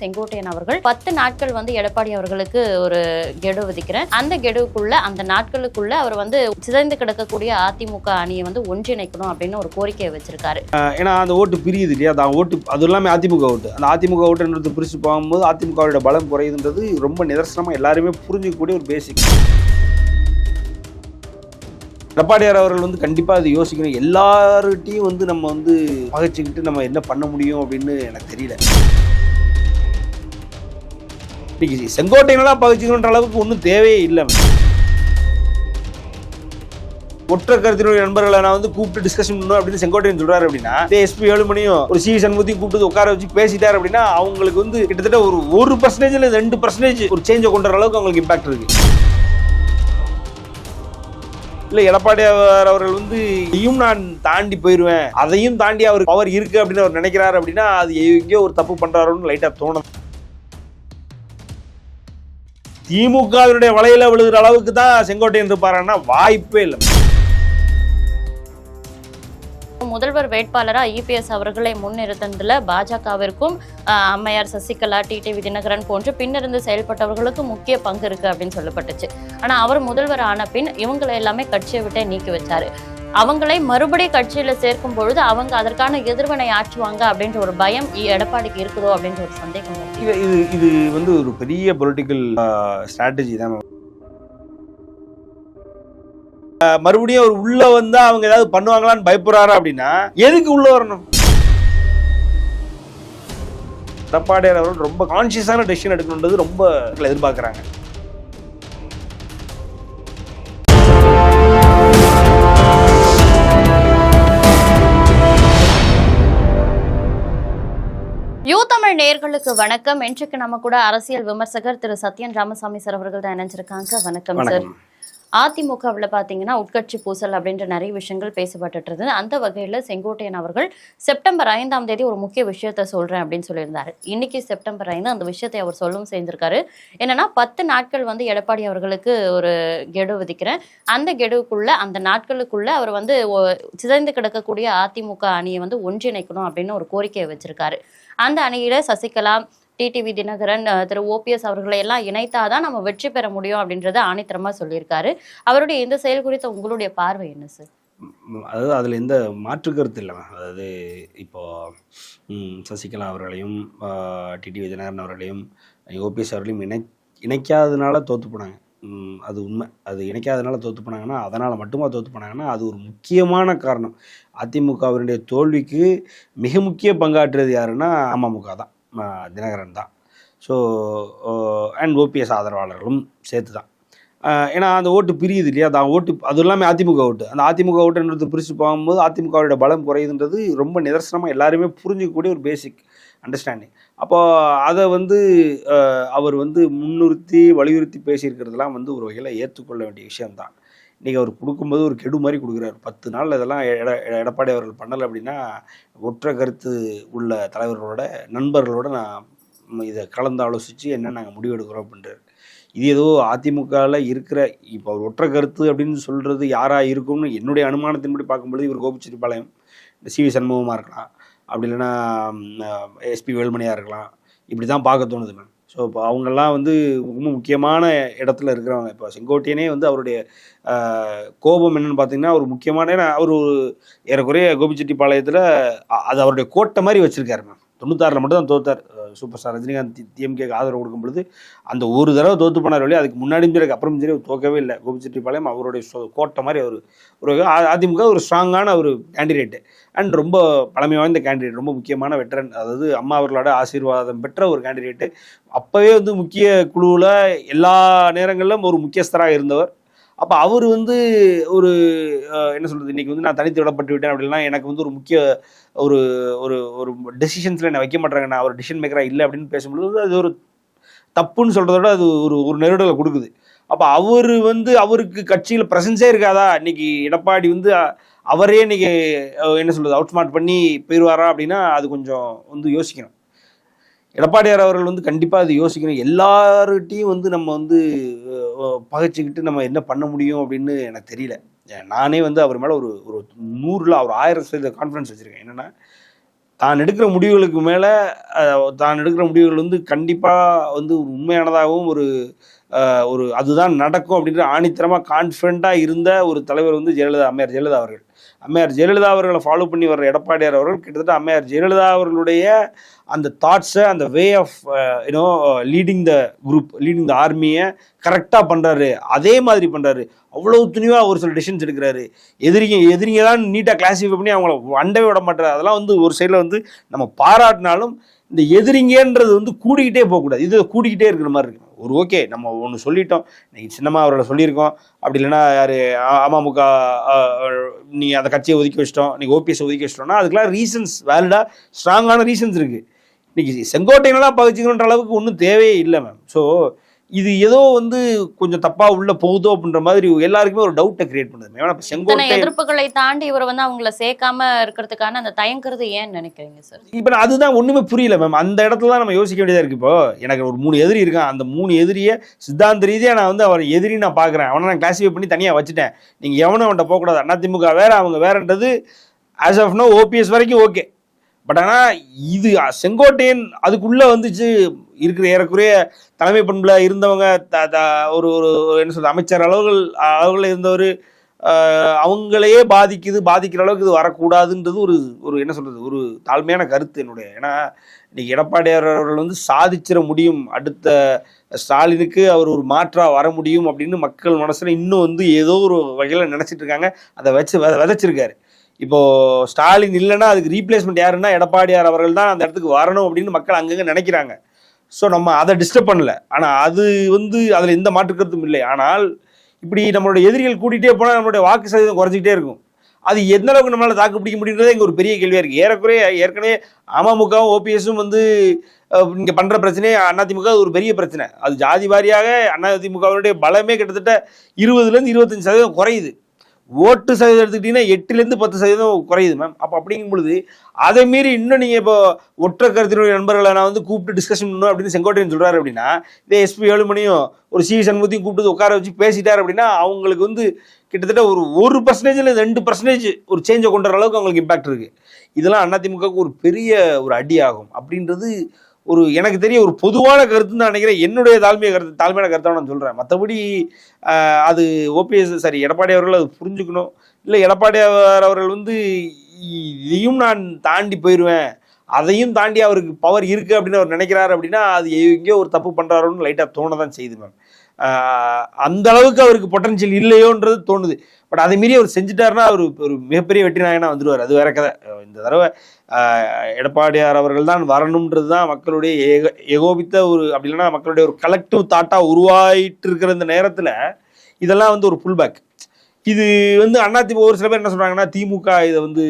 செங்கோட்டையன் அவர்கள் பத்து நாட்கள் வந்து எடப்பாடி அவர்களுக்கு ஒரு கெடு விதிக்கிறேன். அந்த கெடுவுக்குள்ள அந்த நாட்களுக்குள்ள அவர் வந்து சிதைந்து கிடக்கக்கூடிய அதிமுக அணியை வந்து ஒன்றிணைக்கணும் அப்படின்னு ஒரு கோரிக்கையை வச்சிருக்காரு. ஏன்னா அந்த ஓட்டு பிரியுது இல்லையா? அந்த ஓட்டு அது எல்லாமே அதிமுக ஓட்டு. அந்த அதிமுக ஓட்டுன்றது பிரித்து போகும்போது அதிமுகவோட பலம் குறையுதுன்றது ரொம்ப நிதர்சனமாக எல்லாருமே புரிஞ்சிக்கக்கூடிய ஒரு பேசிக் எடப்பாடியார் அவர்கள் வந்து கண்டிப்பாக அது யோசிக்கணும். எல்லார்கிட்டையும் வந்து நம்ம வந்து பகைச்சிக்கிட்டு நம்ம என்ன பண்ண முடியும் அப்படின்னு எனக்கு தெரியல. இன்னைக்கு செங்கோட்டையெல்லாம் பகிச்சுக்கணுன்ற அளவுக்கு ஒன்றும் தேவையே இல்லை. ஒற்ற கருத்தினுடைய நண்பர்களை நான் வந்து கூப்பிட்டு டிஸ்கஷன் பண்ணணும் அப்படின்னு செங்கோட்டையன் சொல்றாரு அப்படின்னா எஸ்பி ஏழுமணியும் ஒரு சி சண்முகத்தையும் கூப்பிட்டு உட்கார வச்சு பேசிட்டாரு அப்படின்னா அவங்களுக்கு வந்து கிட்டத்தட்ட ஒரு ஒரு பர்சன்டேஜ் இல்லை ரெண்டு பர்சன்டேஜ் ஒரு சேஞ்சை கொண்டு வர அளவுக்கு அவங்களுக்கு இம்பாக்ட் இருக்கு. இல்ல எடப்பாடியார் அவர்கள் வந்து இதையும் நான் தாண்டி போயிருவேன். அதையும் தாண்டி அவர் பவர் இருக்கு அப்படின்னு அவர் நினைக்கிறாரு அப்படின்னா அது எங்கேயோ ஒரு தப்பு பண்றாருன்னு லைட்டா தோணும் திமுகவினுடைய வலையில விழுகிற அளவுக்கு தான் செங்கோட்டையன் இருப்பாருன்னா வாய்ப்பே இல்லை. முதல்வர் வேட்பாளரா இபிஎஸ் அவர்களை முன்னிறுத்ததில் பாஜகவிற்கும் அம்மையார் சசிகலா டிடிவி தினகரன் போன்று பின்னிருந்து செயல்பட்டவர்களுக்கு முக்கிய பங்கு இருக்கு அப்படின்னு சொல்லப்பட்டுச்சு. ஆனா அவர் முதல்வர் ஆன பின் இவங்களை எல்லாமே கட்சியை விட்டே நீக்கி வச்சாரு. அவங்களை மறுபடியும் கட்சியில சேர்க்கும் பொழுது அவங்க அதற்கான எதிர்வினை ஆற்றுவாங்க அப்படின்ற ஒரு பயம் எடப்பாடிக்கு இருக்குதோ அப்படின்ற ஒரு சந்தேகம் இது இது வந்து ஒரு பெரிய பொலிட்டிக்கல் ஸ்ட்ராட்டஜி தான். மறுபடியும் அவர் உள்ள வந்தா அவங்க ஏதாவது பண்ணுவாங்களான்னு பயப்படுறாரு அப்படின்னா எதுக்கு உள்ள வரணும்? எடப்பாடியார் அவர்கள் ரொம்ப கான்சியஸான டெசிஷன் எடுக்கணுன்றது ரொம்ப எதிர்பார்க்குறாங்க. தமிழ் நேர்களுக்கு வணக்கம். இன்றைக்கு நம்ம கூட அரசியல் விமர்சகர் திரு சத்யன் ராமசாமி சார் அவர்கள் தான் இணைஞ்சிருக்காங்க. வணக்கம் சார். அதிமுகவில் பார்த்தீங்கன்னா உட்கட்சி பூசல் அப்படின்ற நிறைய விஷயங்கள் பேசப்பட்டுட்டு இருந்தது. அந்த வகையில் செங்கோட்டையன் அவர்கள் செப்டம்பர் ஐந்தாம் தேதி ஒரு முக்கிய விஷயத்த சொல்றேன் அப்படின்னு சொல்லியிருந்தாரு. இன்னைக்கு செப்டம்பர் ஐந்து அந்த விஷயத்தை அவர் சொல்லவும் செஞ்சிருக்காரு என்னன்னா பத்து நாட்கள் வந்து எடப்பாடி அவர்களுக்கு ஒரு கெடு விதிக்கிறேன். அந்த கெடுவுக்குள்ள அந்த நாட்களுக்குள்ள அவர் வந்து சிதைந்து கிடக்கக்கூடிய அதிமுக அணியை வந்து ஒன்றிணைக்கணும் அப்படின்னு ஒரு கோரிக்கையை வச்சிருக்காரு. அந்த அணியில சசிகலா டிடிவி தினகரன் திரு. ஓபிஎஸ் அவர்களை எல்லாம் இணைத்தாதான் நம்ம வெற்றி பெற முடியும் அப்படின்றத ஆணித்தரமா சொல்லியிருக்காரு. அவருடைய இந்த செயல் குறித்த உங்களுடைய பார்வை என்ன சார் அதாவது அதில் எந்த மாற்று கருத்து இல்லை அதாவது இப்போது சசிகலா அவர்களையும் டிடி விஜயநகரன் அவர்களையும் ஓபிஎஸ் அவர்களையும் இணை இணைக்காததுனால தோற்று போனாங்க. அது உண்மை. அது இணைக்காதனால தோற்று போனாங்கன்னா அதனால் மட்டுமா தோற்று போனாங்கன்னா அது ஒரு முக்கியமான காரணம். அதிமுகவினுடைய தோல்விக்கு மிக முக்கிய பங்காற்றுறது யாருன்னா அமமுக தான். தினகரன் தான். ஸோ அண்ட் ஓபிஎஸ் ஆதரவாளர்களும் சேர்த்து தான். ஏன்னா அந்த ஓட்டு பிரியுது இல்லையா? அந்த ஓட்டு அது எல்லாமே அதிமுக ஓட்டு. அந்த அதிமுக ஓட்டுன்றது பிரித்து போகும்போது அதிமுகவோட பலம் குறையுதுன்றது ரொம்ப நிதர்சனமாக எல்லாருமே புரிஞ்சிக்கக்கூடிய ஒரு பேசிக் அண்டர்ஸ்டாண்டிங் அப்போ அதை வந்து அவர் வந்து முன்னிறுத்தி வலியுறுத்தி பேசியிருக்கிறதுலாம் வந்து ஒரு வகையில் ஏற்றுக்கொள்ள வேண்டிய விஷயம்தான். இன்றைக்கி அவர் கொடுக்கும்போது ஒரு கெடு மாதிரி கொடுக்குறாரு. பத்து நாள் இதெல்லாம் எட எடப்பாடி அவர்கள் பண்ணலை அப்படின்னா ஒற்றை கருத்து உள்ள தலைவர்களோட நண்பர்களோட நான் இதை கலந்து ஆலோசித்து என்ன நாங்கள் முடிவெடுக்கிறோம் அப்படின்றார். இது ஏதோ அதிமுகவில் இருக்கிற இப்போ அவர் ஒற்றை கருத்து அப்படின்னு சொல்கிறது யாராக இருக்கும்னு என்னுடைய அனுமானத்தின்படி பார்க்கும்பொழுது இவர் கோபிச்செட்டிப்பாளையம் இந்த சி வி சண்முகமாக இருக்கலாம். அப்படி இல்லைன்னா எஸ்பி வேலுமணியாக இருக்கலாம். இப்படி தான் பார்க்க தோணுது மேம். ஸோ இப்போ அவங்கெல்லாம் வந்து ரொம்ப முக்கியமான இடத்துல இருக்கிறவங்க. இப்போ செங்கோட்டையனே வந்து அவருடைய கோபம் என்னன்னு பார்த்தீங்கன்னா ஒரு முக்கியமான அவர் ஒரு ஏறக்குறைய கோபிச்செட்டிப்பாளையத்தில் அது அவருடைய கோட்டை மாதிரி வச்சுருக்காரு மேம். தொண்ணூத்தாறில் மட்டும் தான் தோத்தார் சூப்பர் ஸ்டார் ரஜினிகாந்த் டிஎம்கேக்கு ஆதரவு கொடுக்கும் பொழுது அந்த ஒரு தடவை தோத்து போனார் வழி அதுக்கு முன்னாடியும் சரி அப்புறம் சரி தோக்கவே இல்லை. கோபிச்செட்டிப்பாளையம் அவருடைய கோட்டை மாதிரி அவர் ஒரு அதிமுக ஒரு ஸ்ட்ராங்கான ஒரு கேண்டிடேட்டு அண்ட் ரொம்ப பழமை வாய்ந்த கேண்டிடேட் ரொம்ப முக்கியமான வெட்டரன் அதாவது அம்மா அவர்களோட ஆசீர்வாதம் பெற்ற ஒரு கேண்டிடேட்டு அப்போவே வந்து முக்கிய குழுவில் எல்லா நேரங்களிலும் ஒரு முக்கியஸ்தராக இருந்தவர். அப்போ அவர் வந்து ஒரு என்ன சொல்கிறது இன்றைக்கி வந்து நான் தனித்து விடப்பட்டு விட்டேன் அப்படின்னா எனக்கு வந்து ஒரு முக்கிய ஒரு ஒரு ஒரு டெசிஷன்ஸில் என்னை வைக்க மாட்டாங்க. நான் ஒரு டிசிஷன் மேக்கராக இல்லை அப்படின்னு பேசும்பொழுது அது ஒரு தப்புன்னு சொல்கிறத விட அது ஒரு ஒரு நெருடலை கொடுக்குது. அப்போ அவர் வந்து அவருக்கு கட்சியில் ப்ரெசன்ஸே இருக்காதா? இன்னைக்கு எடப்பாடி வந்து அவரே இன்னைக்கு என்ன சொல்கிறது அவுட் ஸ்மார்ட் பண்ணி போயிடுவாரா அப்படின்னா அது கொஞ்சம் வந்து யோசிக்கணும். எடப்பாடியார் அவர்கள் வந்து கண்டிப்பாக அது யோசிக்கணும். எல்லார்கிட்டையும் வந்து நம்ம வந்து பகைச்சிக்கிட்டு நம்ம என்ன பண்ண முடியும் அப்படின்னு எனக்கு தெரியல. நானே வந்து அவர் மேலே ஒரு ஒரு நூறில் அவர் ஆயிரம் சதவீத கான்ஃபிடன்ஸ் வச்சுருக்கேன். என்னென்னா தான் எடுக்கிற முடிவுகளுக்கு மேலே தான் எடுக்கிற முடிவுகள் வந்து கண்டிப்பாக வந்து ஒரு உண்மையானதாகவும் ஒரு ஒரு அதுதான் நடக்கும் அப்படின்ற ஆணித்தரமாக கான்ஃபிடண்ட்டாக இருந்த ஒரு தலைவர் வந்து ஜெயலலிதா அம்மையார் ஜெயலலிதா அவர்கள். அம்மையார் ஜெயலலிதா அவர்களை ஃபாலோ பண்ணி வர்ற எடப்பாடியார் அவர்கள் கிட்டத்தட்ட அம்மையார் ஜெயலலிதா அவர்களுடைய அந்த தாட்ஸை அந்த way of you know leading the group leading the ஆர்மியை கரெக்டாக பண்ணுறாரு அதே மாதிரி பண்ணுறாரு அவ்வளோ துணிவாக ஒரு சில டிசிஷன்ஸ் எடுக்கிறாரு. எதிரிங்க எதிரிங்க தான் நீட்டாக கிளாஸிஃபை பண்ணி அவங்கள வண்டவே விட மாட்டார். அதெல்லாம் வந்து ஒரு சைடில் வந்து நம்ம பாராட்டினாலும் இந்த எதிரிங்கன்றது வந்து கூடிக்கிட்டே போகக்கூடாது. இது கூடிக்கிட்டே இருக்கிற மாதிரி இருக்கு ஒரு ஓகே நம்ம ஒன்று சொல்லிட்டோம். நீங்கள் சின்னம்மா அவரோட சொல்லியிருக்கோம். அப்படி இல்லைன்னா யார் அமமுக நீங்கள் அந்த கட்சியை ஒதுக்கி வச்சிட்டோம். நீங்கள் ஓபிஎஸ் ஒதுக்கி வச்சிட்டோம்னா அதுக்கெல்லாம் ரீசன்ஸ் வேலிடாக ஸ்ட்ராங்கான ரீசன்ஸ் இருக்குது இன்னைக்கு செங்கோட்டையனெல்லாம் பகிச்சுக்கணுன்ற அளவுக்கு ஒன்றும் தேவையே இல்லை மேம் ஸோ இது ஏதோ வந்து கொஞ்சம் தப்பாக உள்ள போகுதோ அப்படின்ற மாதிரி எல்லாருக்குமே ஒரு டவுட்டை கிரியேட் பண்ணுது ஏன்னா இப்போ இத்தனை செங்கோட்டை எதிர்ப்புகளை தாண்டி இவர் வந்து அவங்கள சேர்க்காம இருக்கிறதுக்கான அந்த தயங்குறது ஏன்னு நினைக்கிறீங்க சார் இப்போ அதுதான் ஒண்ணுமே புரியல மேம் அந்த இடத்துல தான் நம்ம யோசிக்க வேண்டியதா இருக்கு இப்போ. எனக்கு ஒரு மூணு எதிரி இருக்கான். அந்த மூணு எதிரியை சித்தாந்த ரீதியா நான் வந்து அவர் எதிரி நான் பார்க்குறேன். அவனை நான் கிளாஸிஃபை பண்ணி தனியாக வச்சுட்டேன். நீங்க எவனும் அவன்கிட்ட போகக்கூடாது. அதிமுக வேற அவங்க வேறன்றது ஆஸ் ஆஃப் நோ ஓபிஎஸ் வரைக்கும் ஓகே பட் ஆனால் இது செங்கோட்டையன் அதுக்குள்ளே வந்துச்சு இருக்கிற ஏறக்குறைய தலைமை பண்பில் இருந்தவங்க த- த- ஒரு ஒரு என்ன சொல்றது அமைச்சர் அளவுகள் அளவுகளில் இருந்தவர் அவங்களையே பாதிக்குது பாதிக்கிற அளவுக்கு இது வரக்கூடாதுன்றது ஒரு ஒரு என்ன சொல்கிறது ஒரு தாழ்மையான கருத்து என்னுடைய. ஏன்னா இன்னைக்கு எடப்பாடியார் அவர்கள் வந்து சாதிச்சிட முடியும் அடுத்த ஸ்டாலினுக்கு அவர் ஒரு மாற்றாக வர முடியும் அப்படின்னு மக்கள் மனசில் இன்னும் வந்து ஏதோ ஒரு வகையில் நினச்சிட்டு இருக்காங்க. அதை வச்சு வித- விதைச்சிருக்காரு. இப்போ ஸ்டாலின் இல்லைன்னா அதுக்கு ரீப்ளேஸ்மெண்ட் யாருன்னா எடப்பாடியார் அவர்கள் தான் அந்த இடத்துக்கு வரணும் அப்படின்னு மக்கள் அங்கங்கே நினைக்கிறாங்க. ஸோ நம்ம அதை டிஸ்டர்ப் பண்ணல. ஆனால் அது வந்து அதில் எந்த மாற்று கருத்தும் இல்லை. ஆனால் இப்படி நம்மளுடைய எதிரிகள் கூட்டிகிட்டே போனால் நம்மளுடைய வாக்கு சதவீதம் குறைஞ்சிக்கிட்டே இருக்கும். அது எந்த அளவுக்கு நம்மளால் தாக்கு பிடிக்க முடியுன்றதே இங்கே ஒரு பெரிய கேள்வியாக இருக்குது ஏறக்குறைய ஏற்கனவே அமமுகவும் ஓபிஎஸும் வந்து இங்கே பண்ணுற பிரச்சனையே அதிமுக ஒரு பெரிய பிரச்சனை. அது ஜாதி வாரியாக அதிமுகவினுடைய பலமே கிட்டத்தட்ட இருபதுலேருந்து இருபத்தஞ்சு சதவீதம் குறையுது. ஓட்டு சதவீதம் எடுத்துக்கிட்டீங்கன்னா எட்டுலேருந்து பத்து சதவீதம் குறையுது மேம் அப்போ அப்படிங்கும் பொழுது அதை மீறி இன்னும் நீங்கள் இப்போ ஒற்றை கருத்தினுடைய நண்பர்களை நான் வந்து கூப்பிட்டு டிஸ்கஷன் பண்ணணும் அப்படின்னு செங்கோட்டையன் சொல்கிறாரு அப்படின்னா இதே எஸ்பி ஏழுமணியும் ஒரு சி சண்முகத்தையும் கூப்பிட்டு உட்கார வச்சு பேசிட்டார் அப்படின்னா அவங்களுக்கு வந்து கிட்டத்தட்ட ஒரு ஒரு பர்சன்டேஜ் இல்லை ரெண்டு பர்சன்டேஜ் ஒரு சேஞ்சை கொண்டு வர அளவுக்கு அவங்களுக்கு இம்பாக்ட் இருக்குது இதெல்லாம் அதிமுகவுக்கு ஒரு பெரிய ஒரு அடி ஆகும் அப்படின்றது ஒரு எனக்கு தெரிய ஒரு பொதுவான கருத்துன்னு நான் நினைக்கிறேன். என்னுடைய தாழ்மைய கருத்து தாழ்மையான கருத்தை நான் சொல்கிறேன் மற்றபடி அது ஓபிஎஸ் சாரி எடப்பாடி அவர்கள் அது புரிஞ்சுக்கணும். இல்லை எடப்பாடி அவர்கள் வந்து இதையும் நான் தாண்டி போயிடுவேன் அதையும் தாண்டி அவருக்கு பவர் இருக்குது அப்படின்னு அவர் நினைக்கிறாரு அப்படின்னா அது எங்கேயோ ஒரு தப்பு பண்ணுறாருன்னு லைட்டாக தோண தான் செய்து மேம். அந்த அளவுக்கு அவருக்கு பொட்டன்ஷியல் இல்லையோன்றது தோணுது. பட் அதை மீறி அவர் செஞ்சுட்டாருன்னா அவர் ஒரு மிகப்பெரிய வெற்றி நாயனா வந்துடுவார் அது வேற கதை. இந்த தடவை எடப்பாடியார் அவர்கள் தான் வரணுன்றது தான் மக்களுடைய ஏக ஏகோபித்த ஒரு அப்படி இல்லைன்னா மக்களுடைய ஒரு கலெக்டிவ் தாட்டாக உருவாயிட்டு இருக்கிற இந்த நேரத்தில் இதெல்லாம் வந்து ஒரு புல்பேக் இது வந்து அதிமுக ஒரு சில பேர் என்ன சொல்கிறாங்கன்னா திமுக இதை வந்து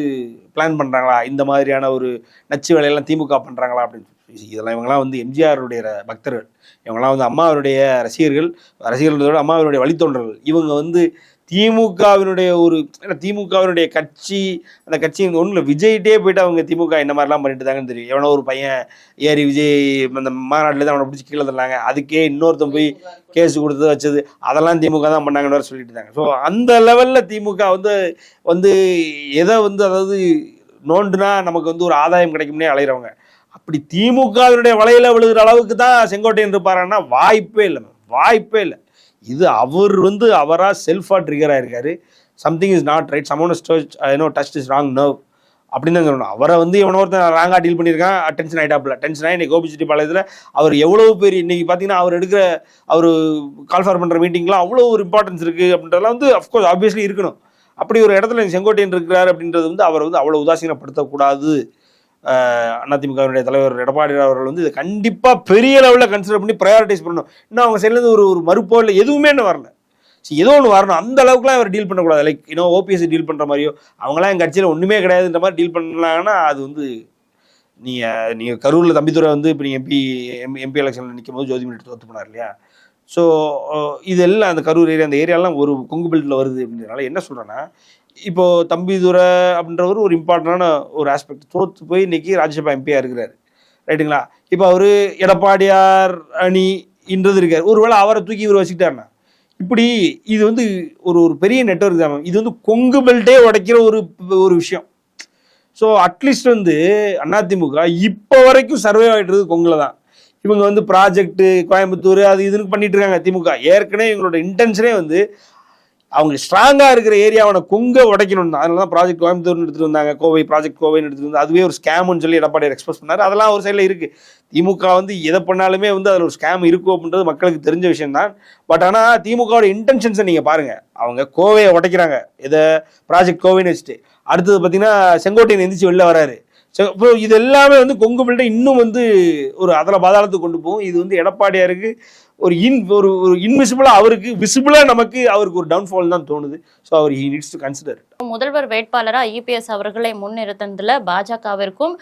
பிளான் பண்ணுறாங்களா இந்த மாதிரியான ஒரு நச்சு வேலையெல்லாம் திமுக பண்ணுறாங்களா அப்படின்னு இதெல்லாம் இவங்கெல்லாம் வந்து எம்ஜிஆருடைய பக்தர்கள். இவங்கெல்லாம் வந்து அம்மாவருடைய ரசிகர்கள் ரசிகர்களோட அம்மாவருடைய வழித்தோன்றர்கள் இவங்க வந்து திமுகவினுடைய ஒரு திமுகவினுடைய கட்சி அந்த கட்சி ஒன்றும் இல்லை விஜய்கிட்டே போயிட்டு அவங்க திமுக என்ன மாதிரிலாம் பண்ணிட்டு இருக்காங்கன்னு தெரியும். எவனோ ஒரு பையன் ஏறி விஜய் அந்த மாநாட்டில் தான் அவனை பிடிச்சி கீழே தள்ளாங்க அதுக்கே இன்னொருத்தன் போய் கேஸ் கொடுத்து வச்சது. அதெல்லாம் திமுக தான் பண்ணாங்கன்னு சொல்லிட்டு இருந்தாங்க ஸோ அந்த லெவலில் திமுக வந்து வந்து எதை வந்து அதாவது நோண்டுனா நமக்கு வந்து ஒரு ஆதாயம் கிடைக்கும்னே அலையிறவங்க. அப்படி திமுகவினுடைய வலையில் விழுகிற அளவுக்கு தான் செங்கோட்டையன் இருப்பாருன்னா வாய்ப்பே இல்லை மேம் வாய்ப்பே இல்லை. இது அவர் வந்து அவராக செல்ஃபாக ட்ரிகர் ஆயிருக்காரு. Something is not right someone touch no touch is wrong nerve அப்படின்னு தான் சொல்லணும். அவரை வந்து எவனோ ஒருத்தன் ராங்காக டீல் பண்ணியிருக்கான். டென்ஷன் ஆகிட்டாப்புல டென்ஷன் ஆகி இன்னைக்கு கோபிச்செட்டி பாளையத்தில் அவர் எவ்வளோ பேர் இன்றைக்கி பார்த்தீங்கன்னா அவர் எடுக்கிற அவர் கால்ஃபார் பண்ணுற மீட்டிங்லாம் அவ்வளோ ஒரு இம்பார்ட்டன்ஸ் இருக்குது அப்படின்றதெல்லாம் வந்து அஃப்கோர்ஸ் ஆப்வியஸ்லி இருக்கணும். அப்படி ஒரு இடத்துல செங்கோட்டையன் இருக்கிறார் அப்படின்றது வந்து அவரை வந்து அவ்வளோ உதாசீனப்படுத்தக்கூடாது. அதிமுகவினுடைய தலைவர் எடப்பாடி அவர்கள் வந்து இதை கண்டிப்பாக பெரிய லெவலில் கன்சிடர் பண்ணி ப்ரையாரிட்டைஸ் பண்ணணும். இன்னும் அவங்க சைட்லேருந்து ஒரு ஒரு மறுப்போ இல்லை எதுவுமே இன்னும் வரல. ஏதோ ஒன்று வரணும். அந்த அளவுக்குலாம் அவர் டீல் பண்ணக்கூடாது. லைக் இன்னும் ஓபிஎஸ் டீல் பண்ணுற மாதிரியோ அவங்களாம் எங்கள் கட்சியில் ஒன்றுமே கிடையாதுன்ற மாதிரி டீல் பண்ணலாங்கன்னா அது வந்து நீங்கள் நீங்கள் கரூரில் தம்பித்துறை வந்து இப்போ நீங்கள் எம்பி எம் எம்பி எலெக்ஷனில் நிற்கும் போது ஜோதிமணி தோத்து போனார் இல்லையா? ஸோ இதெல்லாம் அந்த கரூர் ஏரியா அந்த ஏரியாலாம் ஒரு கொங்கு பெல்ட்டில் வருது அப்படின்றதுனால என்ன சொல்கிறேன்னா இப்போ தம்பிதுரை அப்படின்றவர் ஒரு இம்பார்ட்டண்டான ஒரு ஆஸ்பெக்ட் தோத்து போய் இன்னைக்கு ராஜ்யசபா எம்பியாக இருக்கிறாரு. ரைட்டுங்களா? இப்போ அவர் எடப்பாடியார் அணி இன்றது இருக்கார். ஒருவேளை அவரை தூக்கி இவர் வச்சுக்கிட்டாருன்னா இப்படி இது வந்து ஒரு ஒரு பெரிய நெட்வொர்க் தான் மேம். இது வந்து கொங்கு பெல்ட்டே உடைக்கிற ஒரு ஒரு விஷயம். ஸோ அட்லீஸ்ட் வந்து அதிமுக இப்போ வரைக்கும் சர்வே ஆகிட்டு கொங்குல தான். இவங்க வந்து ப்ராஜெக்ட் கோயம்புத்தூர் அது இதுன்னு பண்ணிட்டு இருக்காங்க திமுக. ஏற்கனவே இவங்களோட இன்டென்ஷனே வந்து அவங்க ஸ்ட்ராங்காக இருக்கிற ஏரியாவோட கொங்க உடைக்கணும். அதனால தான் ப்ராஜெக்ட் கோயம்புத்தூர்னு எடுத்துட்டு வந்தாங்க. கோவை ப்ராஜெக்ட் கோவைன்னு எடுத்துட்டு வந்து அதுவே ஒரு ஸ்கேம்னு சொல்லி எடப்பாடி எக்ஸ்பிரஸ் பண்ணார். அதெல்லாம் ஒரு சைடில் இருக்குது திமுக வந்து எதை பண்ணாலுமே வந்து அதில் ஒரு ஸ்கேம் இருக்கும் அப்படின்றது மக்களுக்கு தெரிஞ்ச விஷயம் தான் பட் ஆனால் திமுகவோட இன்டென்ஷன்ஸை நீங்கள் பாருங்கள் அவங்க கோவையை உடைக்கிறாங்க. இதை ப்ராஜெக்ட் கோவைன்னு வச்சுட்டு. அடுத்தது பார்த்தீங்கன்னா செங்கோட்டையன் எந்திரிச்சு வெளில வராரு. ஸோ இப்போ இது எல்லாமே வந்து கொங்கு பிள்ளை இன்னும் வந்து ஒரு அதில் பாதாளத்துக்கு கொண்டு போகும். இது வந்து எடப்பாடியாருக்கு ஒரு இன் ஒரு ஒரு இன்விசிபிளாக அவருக்கு விசிபிளாக நமக்கு அவருக்கு ஒரு டவுன்ஃபால் தான் தோணுது. ஸோ அவர் ஹி நீட்ஸ் டு கன்சிடர் முதல்வர் வேட்பாளரா இபிஎஸ் அவர்களை முன்னிறுத்ததுல பாஜகவிற்கும்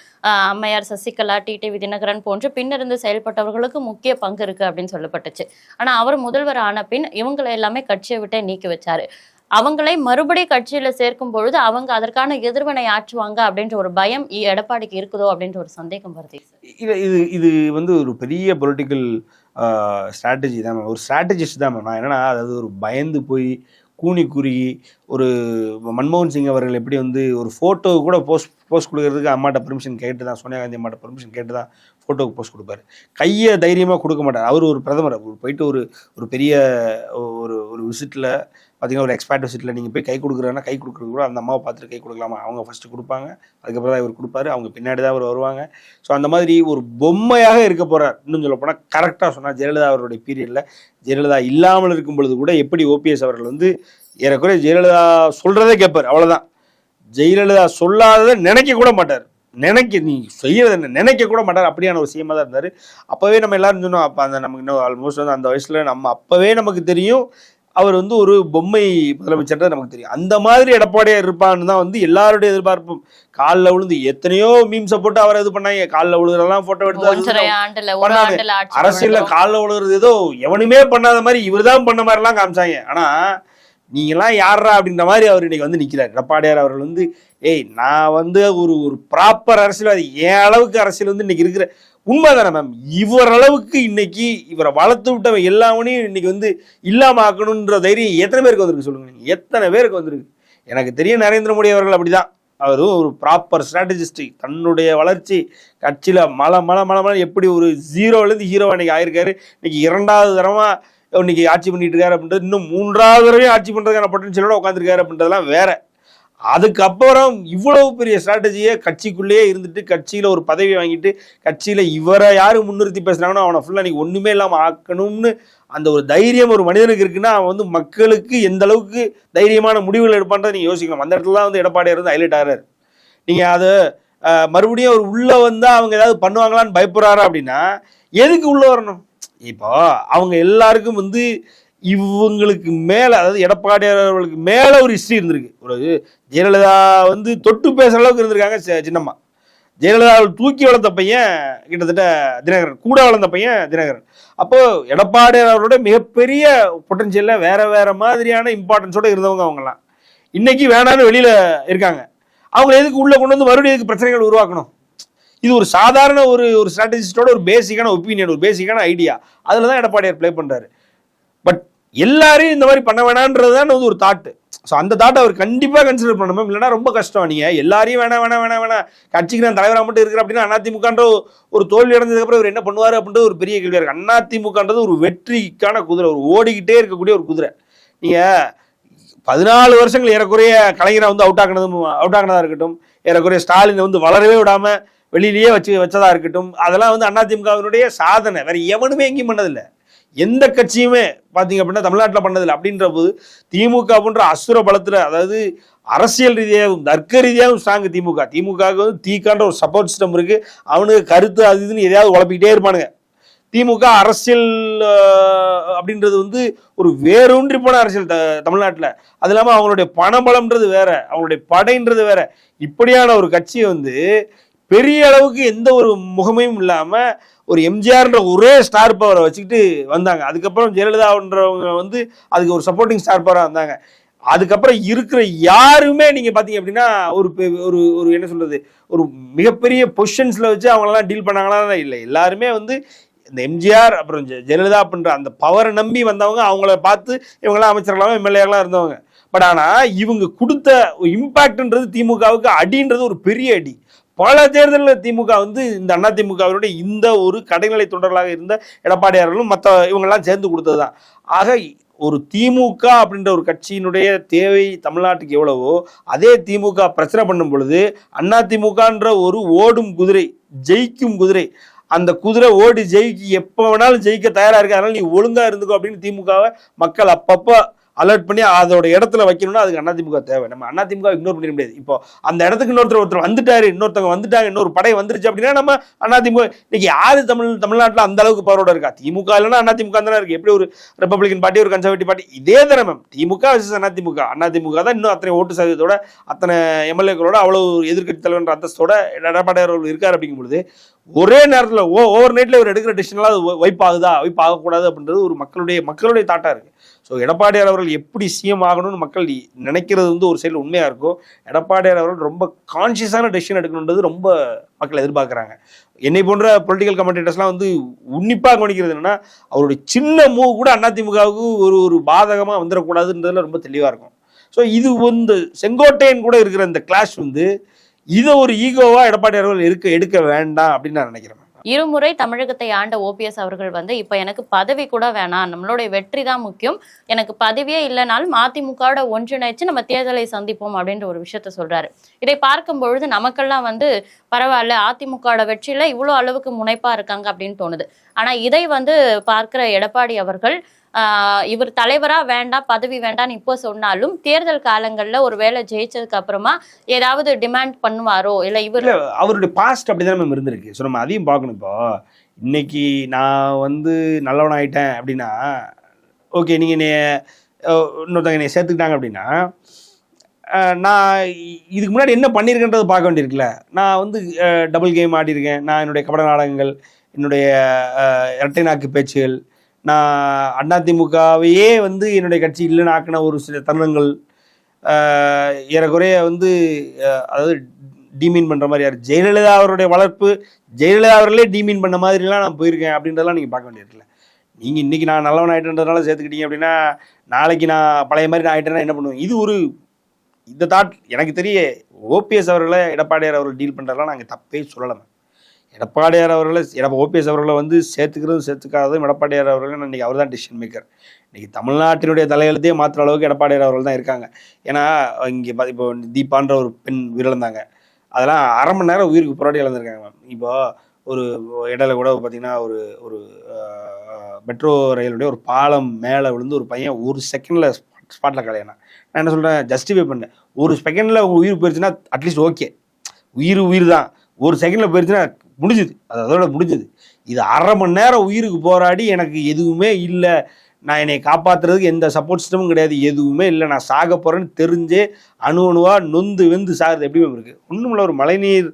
அம்மையார் சசிகலா டிடிவி தினகரன் போன்று பின்னிருந்து செயல்பட்டவர்களுக்கு முக்கிய பங்கு இருக்கு அப்படின்னு சொல்லப்பட்டுச்சு. ஆனா அவர் முதல்வர் ஆன பின் இவங்களை எல்லாமே கட்சியை விட்டே நீக்கி வச்சாரு. அவங்களை மறுபடியும் கட்சியில சேர்க்கும் பொழுது அவங்க அதற்கான எதிர்வினை ஆற்றுவாங்க அப்படின்ற ஒரு பயம் எடப்பாடிக்கு இருக்குதோ அப்படின்ற ஒரு சந்தேகம் வருது. இது இது வந்து ஒரு பெரிய பொலிட்டிக்கல் ஸ்ட்ராட்டஜி தான் மேம் ஒரு ஸ்ட்ராட்டஜிஸ்ட் தான் மேம் நான் என்னென்னா அதாவது ஒரு பயந்து போய் கூனி குறுகி ஒரு மன்மோகன் சிங் அவர்கள் எப்படி வந்து ஒரு ஃபோட்டோ கூட போஸ்ட் போஸ்ட் கொடுக்கறதுக்கு அம்மாட்ட பெர்மிஷன் கேட்டு தான் சோனியா காந்தி அம்மாட்ட பெர்மிஷன் கேட்டு தான் ஃபோட்டோக்கு போஸ்ட் கொடுப்பாரு. கையை தைரியமாக கொடுக்க மாட்டார். அவர் ஒரு பிரதமர். அவர் போயிட்டு ஒரு ஒரு பெரிய ஒரு ஒரு விசிட்டில் பார்த்தீங்கன்னா ஒரு எக்ஸ்பர்ட் விசிட்டில் நீங்கள் போய் கை கொடுக்குறேன்னா கை கொடுக்குறது கூட அந்த அம்மாவை பார்த்துட்டு கை கொடுக்கலாமா? அவங்க ஃபஸ்ட்டு கொடுப்பாங்க. அதுக்கப்புறம் தான் இவர் கொடுப்பாரு. அவங்க பின்னாடி தான் அவர் வருவாங்க. ஸோ அந்த மாதிரி ஒரு பொம்மையாக இருக்க போகிறார் இன்னும் சொல்ல போனால் கரெக்டாக சொன்னால் ஜெயலலிதா அவருடைய பீரியடில் ஜெயலலிதா இல்லாமல் இருக்கும் பொழுது கூட எப்படி ஓபிஎஸ் அவர்கள் வந்து ஏறக்குறைய ஜெயலலிதா சொல்கிறதே கேட்பார் அவ்வளோதான் ஜெயலலிதா சொல்லாததை நினைக்க கூட மாட்டார். நினைக்க நீ செய்யறது என்ன நினைக்க கூட மாட்டார். அப்படியான ஒரு சிஎம்மாக தான் இருந்தார். அப்போவே நம்ம எல்லாரும் சொன்னோம் அப்போ அந்த நமக்கு இன்னும் ஆல்மோஸ்ட் வந்து அந்த வயசில் நம்ம அப்போவே நமக்கு தெரியும். அவர் வந்து ஒரு பொம்மை முதலமைச்சர்ன்றது நமக்கு தெரியும். அந்த மாதிரி எடப்பாடியார் இருப்பான்னு தான் வந்து எல்லாருடைய எதிர்பார்ப்பும். காலில் விழுந்து எத்தனையோ மீம்ஸை போட்டு அவரை இது பண்ணாங்க. காலில் விழுகிறதெல்லாம் ஃபோட்டோ எடுத்து அரசியல்ல. காலில் விழுகிறது ஏதோ எவனுமே பண்ணாத மாதிரி இவர்தான் பண்ண மாதிரிலாம் காமிச்சாங்க. ஆனா நீங்களாம் யாரா அப்படின்ற மாதிரி அவர் இன்னைக்கு வந்து நிக்கிறார். எடப்பாடியார் அவர்கள் வந்து ஏய் நான் வந்து ஒரு ஒரு ப்ராப்பர் அரசியல்வாதி என் அளவுக்கு அரசியல் வந்து இன்னைக்கு இருக்கிற உண்மைதானே மேம் இவர் அளவுக்கு இன்னைக்கு இவரை வளர்த்து விட்டவன் எல்லாவனையும் இன்னைக்கு வந்து இல்லாம ஆக்கணுன்ற தைரியம் எத்தனை பேருக்கு வந்திருக்கு சொல்லுங்க நீங்க? எத்தனை பேருக்கு வந்திருக்கு? எனக்கு தெரியும் நரேந்திர மோடி அவர்கள் அப்படிதான். அவரும் ஒரு ப்ராப்பர் ஸ்ட்ராட்டஜிஸ்ட் தன்னுடைய வளர்ச்சி கட்சியில் மலை மலை மலை மலை எப்படி ஒரு ஜீரோலேருந்து ஹீரோ இன்னைக்கு ஆயிருக்காரு. இன்னைக்கு இரண்டாவது தரமா இன்னைக்கு ஆட்சி பண்ணிட்டு இருக்காரு அப்படின்றது இன்னும் மூன்றாவது தடவையும் ஆட்சி பண்ணுறதுக்கான பொட்டன்ஷியலோட உட்காந்துருக்காரு அப்படின்றதெல்லாம் வேற. அதுக்கப்புறம் இவ்வளவு பெரிய ஸ்ட்ராட்டஜியை கட்சிக்குள்ளேயே இருந்துட்டு கட்சியில் ஒரு பதவி வாங்கிட்டு கட்சியில் இவரை யாரு முன்னிறுத்தி பேசுனாங்கன்னா அவனை ஃபுல்லாக இன்னைக்கு ஒன்றுமே இல்லாமல் ஆக்கணும்னு அந்த ஒரு தைரியம் ஒரு மனிதனுக்கு இருக்குன்னா அவன் வந்து மக்களுக்கு எந்த அளவுக்கு தைரியமான முடிவுகள் எடுப்பான்றதை நீங்கள் யோசிக்கணும் அந்த இடத்துல தான் வந்து எடப்பாடியார் வந்து ஹைலைட் ஆகிறார். நீங்கள் அதை மறுபடியும் அவர் உள்ளே வந்தால் அவங்க ஏதாவது பண்ணுவாங்களான்னு பயப்படுறாரு அப்படின்னா எதுக்கு உள்ளே வரணும்? இப்போ அவங்க எல்லாருக்கும் வந்து இவங்களுக்கு மேலே அதாவது எடப்பாடியார் அவர்களுக்கு மேலே ஒரு ஹிஸ்ட்ரி இருந்திருக்கு. ஒரு ஜெயலலிதா வந்து தொட்டு பேசுகிற அளவுக்கு இருந்திருக்காங்க சின்னம்மா. ஜெயலலிதா தூக்கி வளர்த்த பையன் கிட்டத்தட்ட தினகரன் கூட வளர்ந்த பையன் தினகரன். அப்போ எடப்பாடியார் அவரோட மிகப்பெரிய பொட்டன்ஷியலில் வேற வேற மாதிரியான இம்பார்ட்டன்ஸோட இருந்தவங்க அவங்கலாம். இன்னைக்கு வேணான்னு வெளியில் இருக்காங்க. அவங்க எதுக்கு உள்ளே கொண்டு வந்து மறுபடியும் எதுக்கு பிரச்சனைகள் உருவாக்கணும்? இது ஒரு சாதாரண ஒரு ஒரு ஸ்ட்ராட்டஜிஸ்டோட ஒரு பேசிக்கான ஒப்பீனியன் ஒரு பேசிக்கான ஐடியா அதில் தான் எடப்பாடியார் ப்ளே பண்ணுறாரு பட் எல்லாரையும் இந்த மாதிரி பண்ண வேணான்றது தான் வந்து ஒரு தாட்டு ஸோ அந்த தாட்டை அவர் கண்டிப்பாக கன்சிடர் பண்ணணும். இல்லைன்னா ரொம்ப கஷ்டம். நீங்கள் எல்லாரையும் வேணாம் வேணாம் வேணாம் வேணாம். கட்சிக்கு நான் தலைவராக மட்டும் இருக்கிறேன் அப்படின்னா அதிமுகன்ற ஒரு தோல்வி அடைஞ்சதுக்கப்புறம் இவர் என்ன பண்ணுவார் அப்படின்றது ஒரு பெரிய கேள்வியாக இருக்குது அதிமுகன்றது ஒரு வெற்றிக்கான குதிரை. ஒரு ஓடிக்கிட்டே இருக்கக்கூடிய ஒரு குதிரை. நீங்கள் பதினாலு வருஷங்கள் ஏறக்குறைய கலைஞரை வந்து அவுட் ஆகினதும் அவுட் ஆகினதாக இருக்கட்டும். ஏறக்குறைய ஸ்டாலினை வந்து வளரவே விடாமல் வெளியிலேயே வச்சு வச்சதாக இருக்கட்டும். அதெல்லாம் வந்து அதிமுகவினுடைய சாதனை. வேற எவனுமே எங்கேயும் பண்ணதில்லை. எந்த கட்சியுமே பார்த்தீங்க அப்படின்னா தமிழ்நாட்டில் பண்ணதில்லை. அப்படின்ற போது திமுக அப்படின்ற அசுர பலத்தில் அதாவது அரசியல் ரீதியாகவும் தர்க்க ரீதியாகவும் ஸ்ட்ராங் திமுக. திமுகவுக்கு வந்து தீக்கான்ற ஒரு சப்போர்ட் சிஸ்டம் இருக்குது அவனுக்கு கருத்து அது இதுன்னு எதையாவது உழப்பிக்கிட்டே இருப்பானுங்க. திமுக அரசியல் அப்படின்றது வந்து ஒரு வேரூன்றி போன அரசியல் த- தமிழ்நாட்டில். அது இல்லாமல் அவங்களுடைய பணபலம்ன்றது வேற அவங்களுடைய படைன்றது வேற. இப்படியான ஒரு கட்சியை வந்து பெரிய அளவுக்கு எந்த ஒரு முகமையும் இல்லாமல் ஒரு எம்ஜிஆர்ன்ற ஒரே ஸ்டார் பவரை வச்சுக்கிட்டு வந்தாங்க. அதுக்கப்புறம் ஜெயலலிதான்றவங்க வந்து அதுக்கு ஒரு சப்போர்ட்டிங் ஸ்டார் பவராக வந்தாங்க. அதுக்கப்புறம் இருக்கிற யாருமே நீங்க பாத்தீங்க அப்படின்னா ஒரு பெ- ஒரு ஒரு என்ன சொல்றது ஒரு மிகப்பெரிய பொசிஷன்ஸ்ல வச்சு அவங்களெல்லாம் டீல் பண்ணாங்களா இல்லை. எல்லாருமே வந்து இந்த எம்ஜிஆர் அப்புறம் ஜெயலலிதா அப்படின்ற அந்த பவரை நம்பி வந்தவங்க அவங்கள பார்த்து இவங்களாம் அமைச்சர்களாகவும் எம்எல்ஏகளாக இருந்தவங்க. பட் ஆனால் இவங்க கொடுத்த இம்பாக்ட்ன்றது திமுகவுக்கு அடின்றது ஒரு பெரிய அடி. பல தேர்தலில் திமுக வந்து இந்த அண்ணா திமுகவினுடைய இந்த ஒரு கடைநிலை தொண்டர்களாக இருந்த எடப்பாடியார்களும் மற்ற இவங்கெல்லாம் சேர்ந்து கொடுத்தது தான் ஆக ஒரு திமுக அப்படின்ற ஒரு கட்சியினுடைய தேவை தமிழ்நாட்டுக்கு எவ்வளவோ அதே திமுக பிரச்சனை பண்ணும் பொழுது அண்ணா திமுகன்ற ஒரு ஓடும் குதிரை ஜெயிக்கும் குதிரை அந்த குதிரை ஓடி ஜெயிக்க எப்போ வேணாலும் ஜெயிக்க தயாராக இருக்கு அதனால நீ ஒழுங்காக இருந்துக்கோ அப்படின்னு திமுகவை மக்கள் அப்பப்போ அலர்ட் பண்ணி அதோட இடத்துல வைக்கணும்னா அதுக்கு அதிமுக தேவை. நம்ம அதிமுக இக்னோர் பண்ணிட முடியாது. இப்போ அந்த இடத்துக்கு இன்னொருத்தர் ஒருத்தர் வந்துட்டாரு இன்னொருத்தவங்க வந்துட்டாங்க இன்னொரு படை வந்துருச்சு அப்படின்னா நம்ம அதிமுக இன்னைக்கு யாரு தமிழ் தமிழ்நாட்டில் அந்த அளவுக்கு பவரோட இருக்கா? திமுக இல்லைன்னா அதிமுக தானே இருக்கு. எப்படி ஒரு ரிப்பப்ளிகன் பார்ட்டி ஒரு கன்சர்வேட்டிவ் பார்ட்டி இதே தானே மேம் திமுக வர்சஸ் அதிமுக அதிமுக தான் இன்னும் அத்தனை ஓட்டு சதவீதத்தோட அத்தனை எம்எல்ஏக்களோட அவ்வளவு எதிர்கட்சி தலைவர் அந்தஸ்தோட எடப்பாடியார் இருக்கார் அப்படிங்கும் பொழுது ஒரே நேரத்தில் ஓ ஓவர் நைட்ல இவர் எடுக்கிற டிசிஷன்லாம் அது வைப் ஆகுதா வைப் ஆகக்கூடாது அப்படின்றது ஒரு மக்களுடைய மக்களுடைய தாட்டாக இருக்குது ஸோ எடப்பாடியார் அவர்கள் எப்படி சிஎம் ஆகணும்னு மக்கள் நினைக்கிறது வந்து ஒரு சைடில் உண்மையாக இருக்கும் எடப்பாடியார் அவர்கள் ரொம்ப கான்சியஸான டெசிஷன் எடுக்கணுன்றது ரொம்ப மக்கள் எதிர்பார்க்குறாங்க. என்னை போன்ற பொலிட்டிக்கல் கமெண்டேட்டர்ஸ்லாம் வந்து உன்னிப்பாக கவனிக்கிறது என்னன்னா அவருடைய சின்ன மூவ் கூட அதிமுகவுக்கு ஒரு ஒரு பாதகமாக வந்துடக்கூடாதுன்றதுல ரொம்ப தெளிவாக இருக்கும். ஸோ இது வந்து செங்கோட்டையன் கூட இருக்கிற இந்த கிளாஷ் வந்து இதை ஒரு ஈகோவாக எடப்பாடி அவர்கள் இருக்க எடுக்க வேண்டாம் அப்படின்னு நான் நினைக்கிறேன். இருமுறை தமிழகத்தை ஆண்ட ஓபிஎஸ் அவர்கள் வந்து இப்ப எனக்கு பதவி கூட வேணாம். நம்மளுடைய வெற்றி தான் முக்கியம். எனக்கு பதவியே இல்லைனாலும் அதிமுகவோட ஒன்றிணைச்சு நம்ம தேர்தலை சந்திப்போம் அப்படின்ற ஒரு விஷயத்த சொல்றாரு. இதை பார்க்கும் பொழுது நமக்கெல்லாம் வந்து பரவாயில்ல அதிமுகவோட வெற்றியில இவ்வளோ அளவுக்கு முனைப்பா இருக்காங்க அப்படின்னு தோணுது. ஆனா இதை வந்து பார்க்கிற எடப்பாடி அவர்கள் இவர் தலைவரா வேண்டாம் பதவி வேண்டாம்னு இப்போ சொன்னாலும் தேர்தல் காலங்கள்ல ஒரு வேலை ஜெயிச்சதுக்கு அப்புறமா ஏதாவது டிமாண்ட் பண்ணுவாரோ? இல்ல இவர் அவருடைய பாஸ்ட் அப்படிதான் மேம் இருந்திருக்கு. ஸோ நம்ம அதையும் பார்க்கணும் இப்போ. இன்னைக்கு நான் வந்து நல்லவன் ஆயிட்டேன் அப்படின்னா ஓகே நீங்க என்னைய இன்னொருத்தங்க என்னை சேர்த்துக்கிட்டாங்க அப்படின்னா நான் இதுக்கு முன்னாடி என்ன பண்ணியிருக்கேன்றதை பார்க்க வேண்டியிருக்குல்ல. நான் வந்து டபுள் கேம் ஆடியிருக்கேன். நான் என்னுடைய கபட நாடகங்கள் என்னுடைய இரட்டை நாக்கு பேச்சுகள் நான் அதிமுகவையே வந்து என்னுடைய கட்சி இல்லைன்னு ஆக்கின ஒரு சில தருணங்கள் ஏறக்குறைய வந்து அதாவது டீமீன் பண்ணுற மாதிரி யார் ஜெயலலிதா அவருடைய வளர்ப்பு ஜெயலலிதா அவர்களே டீமீன் பண்ண மாதிரிலாம் நான் போயிருக்கேன் அப்படின்றதெல்லாம் நீங்கள் பார்க்க வேண்டியிருக்குல்ல நீங்கள் இன்றைக்கி நான் நல்லவன் ஆகிட்டேன்றதுனால சேர்த்துக்கிட்டீங்க அப்படின்னா நாளைக்கு நான் பழைய மாதிரி நான் ஆகிட்டேன்னா என்ன பண்ணுவேன்? இது ஒரு இந்த தாட் எனக்கு தெரிய ஓபிஎஸ் அவர்களை எடப்பாடியார் அவர்கள் டீல் பண்ணுறதெல்லாம் நாங்கள் தப்பே சொல்லலை. எடப்பாடியார் அவர்களை எடப்ப ஓபிஎஸ் அவர்களை வந்து சேர்த்துக்கிறதும் சேர்த்துக்காததும் எடப்பாடியார் அவர்கள் இன்னைக்கு அவர் தான் டிசிஷன் மேக்கர் இன்னைக்கு தமிழ்நாட்டினுடைய தலையெழுத்தையே மாற்றுற அளவுக்கு எடப்பாடியார் அவர்கள் தான் இருக்காங்க. ஏன்னா இங்கே பார்த்து இப்போ தீபான்ற ஒரு பெண் உயிரிழந்தாங்க. அதெல்லாம் அரை மணி நேரம் உயிருக்கு போராடி இழந்திருக்காங்க மேம். இப்போ ஒரு இடையில கூட பார்த்திங்கன்னா ஒரு ஒரு மெட்ரோ ரயிலுடைய ஒரு பாலம் மேலே விழுந்து ஒரு பையன் ஒரு செகண்டில் ஸ்பாட்டில் கலையானா நான் என்ன சொல்கிறேன் ஜஸ்டிஃபை பண்ணேன் ஒரு செகண்டில் உயிர் போயிருச்சுன்னா அட்லீஸ்ட் ஓகே உயிர் உயிர் தான் ஒரு செகண்டில் போயிருச்சுன்னா முடிஞ்சுது. அது அதோட முடிஞ்சுது. இது அரை மணி நேரம் உயிருக்கு போராடி எனக்கு எதுவுமே இல்லை. நான் என்னை காப்பாத்துறதுக்கு எந்த சப்போர்ட் சிஸ்டமும் கிடையாது. எதுவுமே இல்லை. நான் சாக போகிறேன்னு தெரிஞ்சே அணு அணுவாக நொந்து வெந்து சாகிறது எப்படி மேம் இருக்குது ஒன்றும் இல்லை. ஒரு மழைநீர்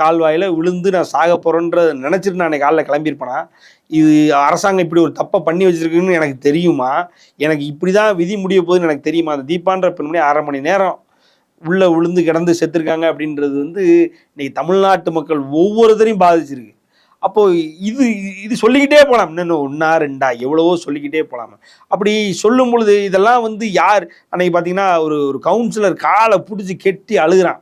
கால்வாயில் விழுந்து நான் சாக போகிறேன்றத நினச்சிட்டு நான் காலைல கிளம்பியிருப்பேனா? இது அரசாங்கம் இப்படி ஒரு தப்பை பண்ணி வச்சுருக்குன்னு எனக்கு தெரியுமா? எனக்கு இப்படி தான் விதி முடிய போகுதுன்னு எனக்கு தெரியுமா? அந்த தீபான்ற பெண்மணி அரை மணி நேரம் உள்ளே விழுந்து கிடந்து செத்துருக்காங்க அப்படின்றது வந்து இன்னைக்கு தமிழ்நாட்டு மக்கள் ஒவ்வொருத்தரையும் பாதிச்சிருக்கு. அப்போது இது இது சொல்லிக்கிட்டே போகலாம் இன்னும் ஒன்றா ரெண்டா எவ்வளவோ சொல்லிக்கிட்டே போகலாம் அப்படி சொல்லும் பொழுது இதெல்லாம் வந்து யார் அன்னைக்கு பார்த்தீங்கன்னா ஒரு ஒரு கவுன்சிலர் காலை பிடிச்சி கெட்டி அழுகுறான்.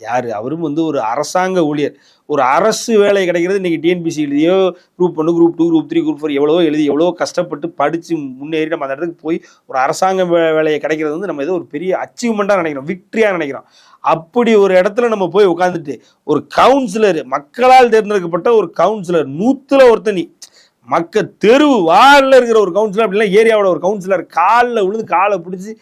யார்? அவரும் வந்து ஒரு அரசாங்க ஊழியர். ஒரு அரசு வேலை கிடைக்கிறது இன்றைக்கி டிஎன்பிசி எழுதியோ குரூப் ஒன்று group two group three group four எவ்வளோ எழுதி எவ்வளோ கஷ்டப்பட்டு படித்து முன்னேறி நம்ம அந்த இடத்துக்கு போய் ஒரு அரசாங்க வே- வேலையை கிடைக்கிறது வந்து நம்ம ஏதோ ஒரு பெரிய அச்சீவ்மெண்ட்டாக நினைக்கிறோம். விக்ட்ரியாக நினைக்கிறோம். அப்படி ஒரு இடத்துல நம்ம போய் உட்காந்துட்டு ஒரு கவுன்சிலர் மக்களால் தேர்ந்தெடுக்கப்பட்ட ஒரு கவுன்சிலர் நூற்றுல ஒருத்தனி மக்க தெரு வாரில் இருக்கிற ஒரு கவுன்சிலர் அப்படின்னா ஏரியாவோட ஒரு கவுன்சிலர் காலில் விழுந்து காலை பிடிச்சி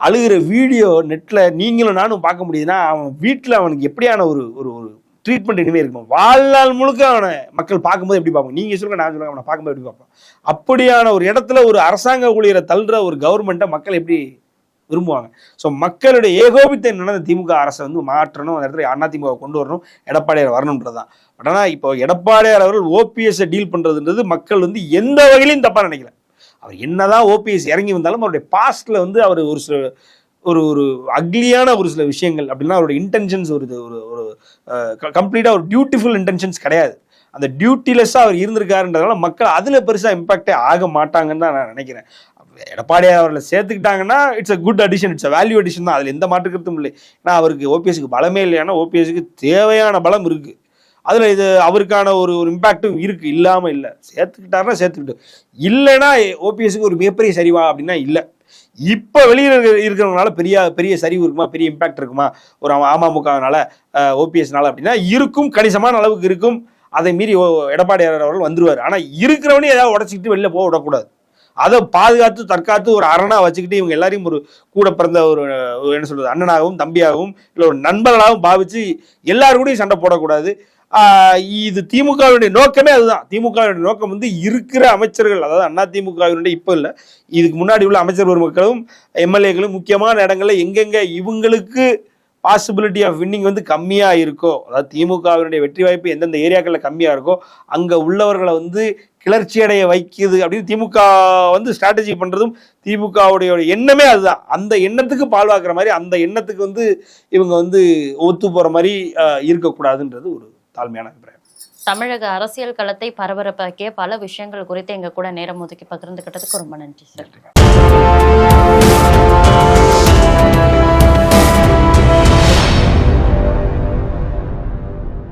அழுகிற வீடியோ நெட்டில் நீங்களும் நானும் பார்க்க முடியுதுன்னா அவன் வீட்டில் அவனுக்கு எப்படியான ஒரு ஒரு ஒரு ட்ரீட்மெண்ட் இனிமே இருக்கும்? வாழ்நாள் முழுக்க அவனை மக்கள் பார்க்கும்போது எப்படி பார்ப்போம் நீங்கள் சொல்லுங்க நான் சொல்லுங்க அவனை பார்க்கும்போது எப்படி பார்ப்போம் அப்படியான ஒரு இடத்துல ஒரு அரசாங்க ஊழியரை தள்ளுற ஒரு கவர்மெண்ட்டை மக்கள் எப்படி விரும்புவாங்க? ஸோ மக்களுடைய ஏகோபித்த என்னன்னா திமுக அரசை வந்து மாற்றணும் அந்த இடத்துல அண்ணா திமுக கொண்டு வரணும் எடப்பாடியார் வரணுன்றது தான். பட் ஆனால் இப்போ எடப்பாடியார் அவர்கள் ஓபிஎஸ்ஸை டீல் பண்ணுறதுன்றது மக்கள் வந்து எந்த வகையிலையும் தப்பாக நினைக்கல. அவர் என்னதான் ஓபிஎஸ் இறங்கி வந்தாலும் அவருடைய பாஸ்ட்ல வந்து அவர் ஒரு சில ஒரு ஒரு அக்லியான ஒரு சில விஷயங்கள் அப்படின்னா அவருடைய இன்டென்ஷன்ஸ் ஒரு இது- ஒரு ஒரு கம்ப்ளீட்டாக ஒரு டியூட்டிஃபுல் இன்டென்ஷன்ஸ் கிடையாது. அந்த டியூட்டிலெஸ்ஸாக அவர் இருந்திருக்காருன்றதால மக்கள் அதில் பெருசாக இம்பாக்டே ஆக மாட்டாங்கன்னு தான் நான் நினைக்கிறேன். எடப்பாடி அவரில் சேர்த்துக்கிட்டாங்கன்னா it's a good addition it's a value addition தான். அதில் எந்த மாற்று கருத்தும் இல்லை. ஏன்னா அவருக்கு ஓபிஎஸ்க்கு பலமே இல்லைன்னா ஓபிஎஸ்க்கு தேவையான பலம் இருக்குது அதில் இது அவருக்கான ஒரு ஒரு இம்பேக்டும் இருக்குது இல்லாமல் இல்லை. சேர்த்துக்கிட்டாருன்னா சேர்த்துக்கிட்டு. இல்லைன்னா ஓபிஎஸ்க்கு ஒரு மிகப்பெரிய சரிவா அப்படின்னா இல்லை. இப்போ வெளியில் இருக்கிறவங்களால பெரிய பெரிய சரிவு இருக்குமா? பெரிய இம்பாக்ட் இருக்குமா? ஒரு அமமுகனால ஓபிஎஸ்னால அப்படின்னா இருக்கும். கணிசமான அளவுக்கு இருக்கும். அதை மீறி ஓ- எடப்பாடியார் அவர்கள் வந்துருவார். ஆனால் இருக்கிறவனே ஏதாவது உடச்சிக்கிட்டு வெளியில் போக விடக்கூடாது. அதை பாதுகாத்து தற்காத்து ஒரு அரணாக வச்சுக்கிட்டு இவங்க எல்லாரையும் ஒரு கூட பிறந்த ஒரு என்ன சொல்றது அண்ணனாகவும் தம்பியாகவும் இல்லை ஒரு நண்பர்களாகவும் பாவிச்சு எல்லாரும் கூடயும் சண்டை போடக்கூடாது. இது திமுகவினுடைய நோக்கமே அதுதான். திமுகவினுடைய நோக்கம் வந்து இருக்கிற அமைச்சர்கள் அதாவது அண்ணா திமுகவினுடைய இப்போ இல்லை இதுக்கு முன்னாடி உள்ள அமைச்சர் பெருமக்களும் எம்எல்ஏக்களும் முக்கியமான இடங்களில் எங்கெங்கே இவங்களுக்கு பாசிபிலிட்டி ஆஃப் வின்னிங் வந்து கம்மியாக இருக்கோ அதாவது திமுகவினுடைய வெற்றி வாய்ப்பு எந்தெந்த ஏரியாக்களில் கம்மியாக இருக்கோ அங்கே உள்ளவர்களை வந்து கிளர்ச்சி அடைய வைக்குது அப்படின்னு திமுக வந்து ஸ்ட்ராட்டஜி பண்ணுறதும் திமுகவுடைய எண்ணமே அதுதான். அந்த எண்ணத்துக்கு பால்வாக்குற மாதிரி அந்த எண்ணத்துக்கு வந்து இவங்க வந்து ஒத்து போகிற மாதிரி இருக்கக்கூடாதுன்றது ஒரு தாழ்மையான அபிப்பிராயம். தமிழக அரசியல் களத்தை பரபரப்பாக்கிய பல விஷயங்கள் குறித்து எங்க கூட நேரம் ஒதுக்கி பகிர்ந்துகிட்டதுக்கு ரொம்ப நன்றி சார்.